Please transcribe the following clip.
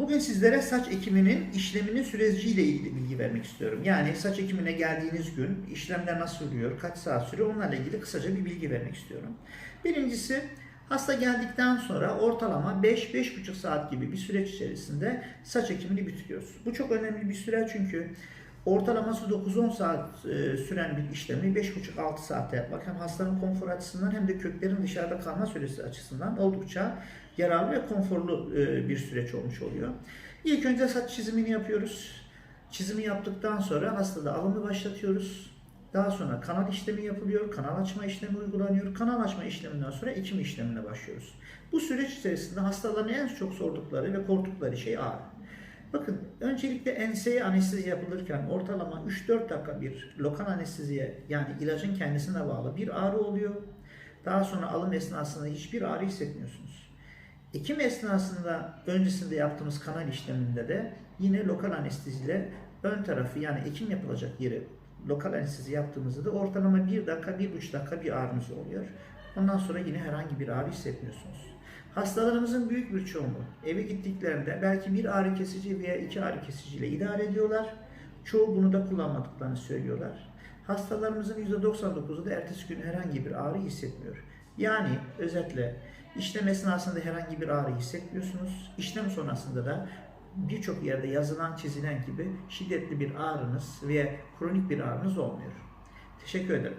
Bugün sizlere saç ekiminin işleminin süreciyle ilgili bilgi vermek istiyorum. Yani saç ekimine geldiğiniz gün işlemler nasıl oluyor, kaç saat sürüyor onlarla ilgili kısaca bir bilgi vermek istiyorum. Birincisi hasta geldikten sonra ortalama 5-5,5 saat gibi bir süreç içerisinde saç ekimini bitiriyoruz. Bu çok önemli bir süre çünkü ortalaması 9-10 saat e, süren bir işlemi 5,5-6 saatte yapmak hem hastanın konfor açısından hem de köklerin dışarıda kalma süresi açısından oldukça yararlı ve konforlu e, bir süreç olmuş oluyor. İlk önce saç çizimini yapıyoruz. Çizimi yaptıktan sonra hastada alımı başlatıyoruz. Daha sonra kanal işlemi yapılıyor, kanal açma işlemi uygulanıyor. Kanal açma işleminden sonra ekim işlemine başlıyoruz. Bu süreç içerisinde hastaların en çok sordukları ve korktukları şey ağrı. Bakın öncelikle enseye anestezi yapılırken ortalama 3-4 dakika bir lokal anesteziye yani ilacın kendisine bağlı bir ağrı oluyor. Daha sonra alım esnasında hiçbir ağrı hissetmiyorsunuz. Ekim esnasında öncesinde yaptığımız kanal işleminde de yine lokal anesteziyle ön tarafı yani ekim yapılacak yeri lokal anestezi yaptığımızda da ortalama 1 dakika 1,5 dakika bir ağrınız oluyor. Ondan sonra yine herhangi bir ağrı hissetmiyorsunuz. Hastalarımızın büyük bir çoğunluğu eve gittiklerinde belki bir ağrı kesici veya iki ağrı kesici ile idare ediyorlar. Çoğu bunu da kullanmadıklarını söylüyorlar. Hastalarımızın %99'u da ertesi gün herhangi bir ağrı hissetmiyor. Yani özetle işlem esnasında herhangi bir ağrı hissetmiyorsunuz. İşlem sonrasında da birçok yerde yazılan çizilen gibi şiddetli bir ağrınız veya kronik bir ağrınız olmuyor. Teşekkür ederim.